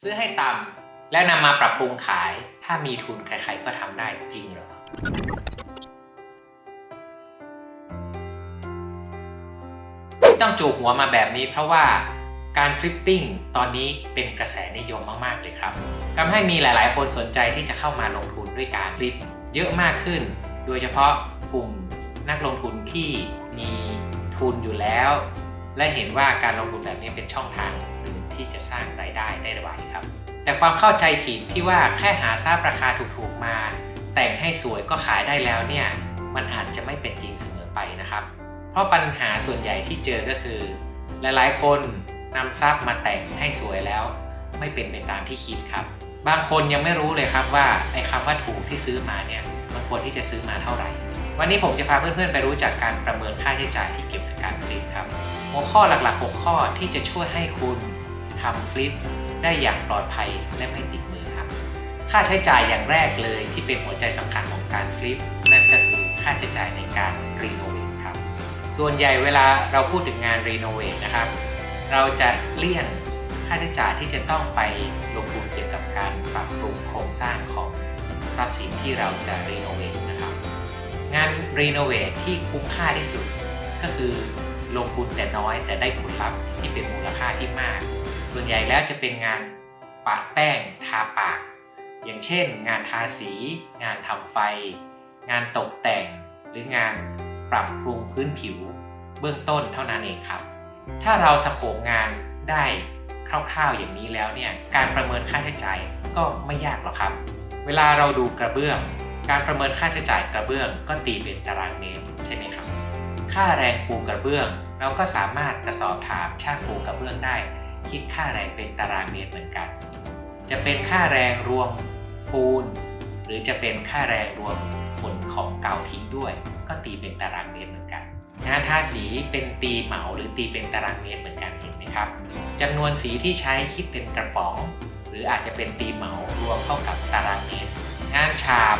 ซื้อให้ต่ำแล้วนำมาปรับปรุงขาย ถ้ามีทุนใครๆก็ทำได้จริงเหรอ ที่ต้องจูบหัวมาแบบนี้เพราะว่าการฟลิปปิ้งตอนนี้เป็นกระแสนิยมมาก ๆ เลยครับทำให้มีหลาย ๆ คนสนใจที่จะเข้ามาลงทุนด้วยการฟลิปเยอะมากขึ้น โดยเฉพาะกลุ่มนักลงทุนที่มีทุนอยู่แล้ว และเห็นว่าการลงทุนแบบนี้เป็นช่องทางหนึ่ง ที่จะสร้างรายได้ได้ไวครับ แต่ความเข้าใจผิดที่ว่าแค่หาทราบราคาถูกๆมา แต่งให้สวยก็ขายได้แล้วเนี่ยมันอาจจะไม่เป็นจริงเสมอไปนะครับ เพราะปัญหาส่วนใหญ่ที่เจอก็คือ หลายๆ คนนำทรัพย์มาแต่งให้สวยแล้ว ไม่เป็นไปตามที่คิดครับ บางคนยังไม่รู้เลยครับว่าไอ้คำว่าถูกที่ซื้อมาเนี่ยมันควรที่จะซื้อมาเท่าไหร่ วันนี้ผมจะพาเพื่อนๆไปรู้จักการประเมินค่าใช้จ่ายที่เกี่ยวกับการฟลิปครับ หัวข้อหลักๆ 6 ข้อที่จะช่วยให้คุณ ทำฟลิปได้อย่างปลอดภัยและไม่ติดมือครับ ค่าใช้จ่ายอย่างแรกเลยที่เป็นหัวใจสำคัญของการฟลิปนั่นก็คือค่าใช้จ่ายในการรีโนเวทครับ ส่วนใหญ่เวลาเราพูดถึงงานรีโนเวทนะครับ เราจะเลี่ยงค่าใช้จ่ายที่จะต้องไปลงทุนเกี่ยวกับการปรับปรุงโครงสร้างของทรัพย์สินที่เราจะรีโนเวทนะครับ งานรีโนเวทที่คุ้มค่าที่สุดก็คือลงทุนแต่น้อยแต่ได้ผลลัพธ์ที่เป็นมูลค่าที่มาก ส่วนใหญ่แล้วจะเป็นงานปะแป้งทาปาก อย่างเช่น งานทาสี งานทำไฟ งานตกแต่ง หรืองานปรับปรุงพื้นผิว เบื้องต้นเท่านั้นเองครับ ถ้าเราสโคปงานได้คร่าวๆอย่างนี้แล้วเนี่ยการประเมินค่าใช้จ่ายก็ไม่ยากหรอกครับ เวลาเราดูกระเบื้อง การประเมินค่าใช้จ่ายกระเบื้อง ก็ตีเป็นตารางเมตรใช่ไหมครับ ค่าแรงปูกระเบื้อง เราก็สามารถจะสอบถามช่างปูกระเบื้องได้ คิดค่าแรงเป็นตารางเมตรเหมือนกัน จะเป็นค่าแรงรวมปูน หรือจะเป็นค่าแรงรวมขนของเก่าทิ้งด้วย ก็ตีเป็นตารางเมตรเหมือนกันงานทาสีเป็นตีเหมาหรือตีเป็นตารางเมตรเหมือนกันเห็นไหมครับจำนวนสีที่ใช้คิดเป็นกระป๋อง หรืออาจจะเป็นตีเหมารวมเข้ากับตารางเมตรงานฉาบ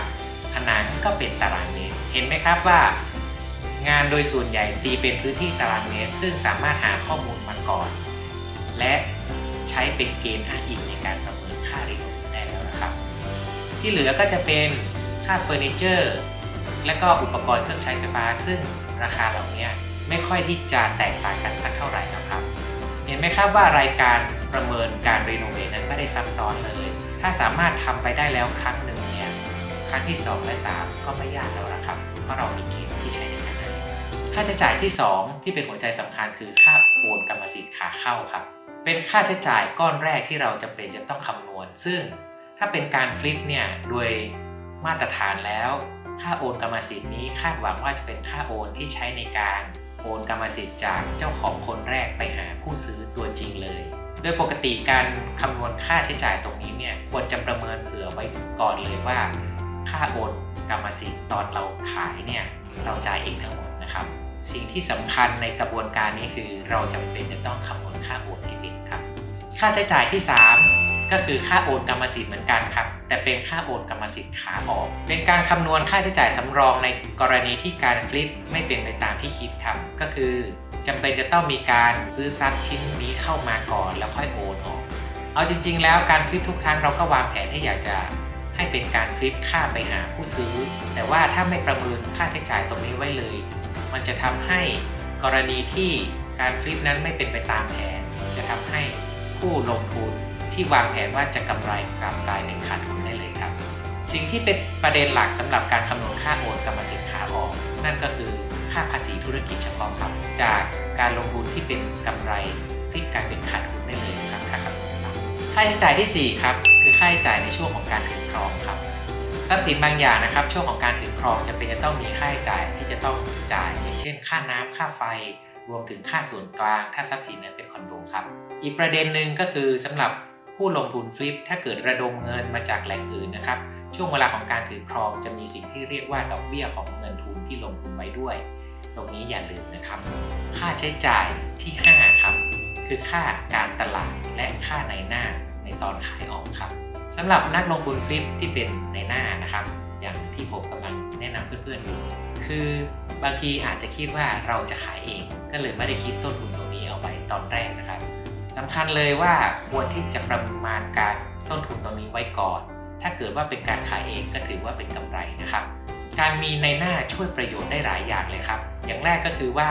ผนังก็เป็นตารางเมตร เห็นไหมครับว่า งานโดยส่วนใหญ่ตีเป็นพื้นที่ตารางเมตร ซึ่งสามารถหาข้อมูลมาก่อน เป็นเกณฑ์อ้างอิงในการประเมินค่ารีโนเวทได้แล้วนะครับ ที่เหลือก็จะเป็นค่าเฟอร์นิเจอร์และก็อุปกรณ์เครื่องใช้ไฟฟ้า ซึ่งราคาเหล่านี้ไม่ค่อยที่จะแตกต่างกันสักเท่าไหร่นะครับ เห็นไหมครับว่ารายการประเมินการรีโนเวทนั้นไม่ได้ซับซ้อนเลย ถ้าสามารถทำไปได้แล้วครั้งหนึ่งเนี่ยครั้งที่ 2 และ 3 ก็ไม่ยากแล้วนะครับเพราะเรามีเกณฑ์ที่ใช้ในการค่าใช้จ่ายที่ 2 ที่เป็นหัวใจสำคัญคือค่าโอนกรรมสิทธิ์ขาเข้าครับ เป็นค่าใช้จ่ายก้อนแรกที่เราจะเป็นจะต้องคำนวณ ซึ่งถ้าเป็นการฟลิปเนี่ยโดยมาตรฐานแล้ว ค่าโอนกรรมสิทธิ์นี้คาดหวังว่าจะเป็นค่าโอนที่ใช้ในการโอนกรรมสิทธิ์จากเจ้าของคนแรกไปหาผู้ซื้อตัวจริงเลย โดยปกติการคำนวณค่าใช้จ่ายตรงนี้เนี่ยควรจะประเมินเผื่อไว้ก่อนเลยว่า ค่าโอนกรรมสิทธิ์ตอนเราขายเนี่ยเราจ่ายเองทั้งหมดนะครับ สิ่งที่สำคัญในกระบวนการนี้คือเราจำเป็นจะต้องคำนวณค่าโอนให้เป็น ค่าใช้จ่ายที่ 3 ก็คือค่าโอนกรรมสิทธิ์เหมือนกันครับ แต่เป็นค่าโอนกรรมสิทธิ์ขาออก เป็นการคำนวณค่าใช้จ่ายสำรองในกรณีที่การฟลิปไม่เป็นไปตามที่คิดครับ ก็คือจำเป็นจะต้องมีการซื้อทรัพย์ชิ้นนี้เข้ามาก่อนแล้วค่อยโอนออก เอาจริง ๆ แล้วการฟลิปทุกครั้งเราก็วางแผนที่อยากจะให้เป็นการฟลิปค่าไปหาผู้ซื้อ แต่ว่าถ้าไม่ประเมินค่าใช้จ่ายตรงนี้ไว้เลย มันจะทำให้กรณีที่การฟลิปนั้นไม่เป็นไปตามแผน จะทำให้ ผู้ลงทุนที่วางแผนว่าจะกำไรกลับกลายเป็นขาดทุนได้เลยครับ สิ่งที่เป็นประเด็นหลักสำหรับการคำนวณค่าโอนกรรมสิทธิ์ขาออก นั่นก็คือค่าภาษีธุรกิจเฉพาะครับ จากการลงทุนที่เป็นกำไรพลิกกลายเป็นขาดทุนได้เลยครับถ้าคำนวณครับค่าใช้จ่ายที่ 4 ครับ คือค่าใช้จ่ายในช่วงของการถือครองครับทรัพย์สินบางอย่างนะครับ ช่วงของการถือครองจะเป็นจะต้องมีค่าใช้จ่ายที่จะต้องจ่ายอย่างเช่น ค่าน้ำค่าไฟ รวมถึงค่าส่วนกลาง ถ้าทรัพย์สินนั้นเป็นคอนโดครับ อีกประเด็นหนึ่งก็คือสำหรับผู้ลงทุนฟลิปถ้าเกิดระดมเงินมาจากแหล่งอื่นนะครับ ช่วงเวลาของการถือครองจะมีสิ่งที่เรียกว่าดอกเบี้ยของเงินทุนที่ลงทุนไว้ด้วย ตรงนี้อย่าลืมนะครับ ค่าใช้จ่ายที่ 5 ครับ คือค่าการตลาดและค่าในหน้าในตอนขายออกครับสำหรับนักลงทุนฟลิปที่เป็นในหน้านะครับ อย่างที่ผมกำลังแนะนำเพื่อนๆอยู่คือบางทีอาจจะคิดว่าเราจะขายเอง ก็เลยไม่ได้คิดต้นทุนตรงนี้เอาไว้ตอนแรกนะครับ สำคัญเลยว่าควรที่จะประมาณการต้นทุนตรงนี้ไว้ก่อน ถ้าเกิดว่าเป็นการขายเองก็ถือว่าเป็นกำไรนะครับ การมีในหน้าช่วยประโยชน์ได้หลายอย่างเลยครับ อย่างแรกก็คือว่า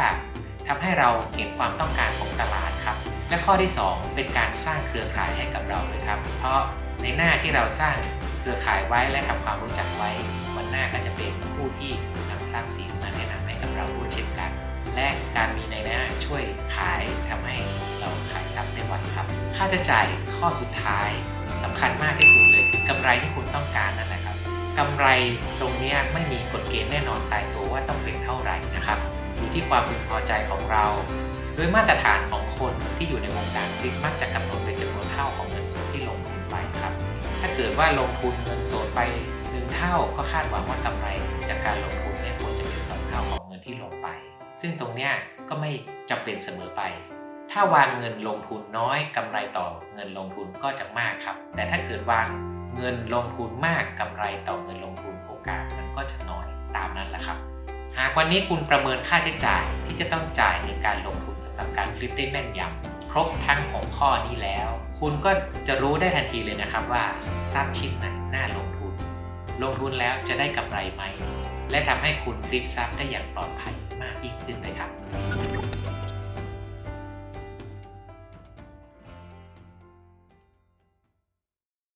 ทำให้เราเห็นความต้องการของตลาดครับ และข้อที่ 2 เป็นการสร้างเครือข่ายให้กับเราเลยครับ เพราะในหน้าที่เราสร้างเครือข่ายไว้และทำความรู้จักไว้ วันหน้าก็จะเป็นผู้ที่นำทรัพย์สินมาแนะนำให้กับเราด้วยเช่นกัน และการมีในหน้าช่วยขายทำให้เราขายทรัพย์ได้ไวครับ ค่าใช้จ่ายข้อสุดท้ายสำคัญมากที่สุดเลยคือกำไรที่คุณต้องการนั่นแหละครับกำไรตรงนี้ไม่มีกฎเกณฑ์แน่นอนตายตัวว่าต้องเป็นเท่าไหร่นะครับอยู่ที่ความพึงพอใจของเราโดยมาตรฐานของคนที่อยู่ในวงการฟิกมักจะกำหนดเป็นจำนวนเท่าของเงินสดที่ลงทุนไปครับ ถ้าเกิดว่าลงทุนเงินสดไปหนึ่งเท่าก็คาดหวังว่ากำไรจากการลงทุนเนี่ยควรจะเป็นสองเท่าของเงินที่ลงไป ซึ่งตรงเนี้ยก็ไม่จำเป็นเสมอไป ถ้าวางเงินลงทุนน้อยกำไรต่อเงินลงทุนก็จะมากครับ แต่ถ้าเกิดวางเงินลงทุนมากกำไรต่อเงินลงทุนโอกาสมันก็จะน้อยตามนั้นแหละครับ หากวันนี้คุณประเมินค่าใช้จ่ายที่จะต้องจ่ายในการลงทุนสำหรับการฟลิปได้แม่นยำครบทั้งของข้อนี้แล้ว คุณก็จะรู้ได้ทันทีเลยนะครับว่าทรัพย์ชิ้นไหนน่าลง ลงทุนแล้วจะได้กำไรไหม และทำให้คุณฟลิปทรัพย์ได้อย่างปลอดภัยมากยิ่งขึ้นเลยครับ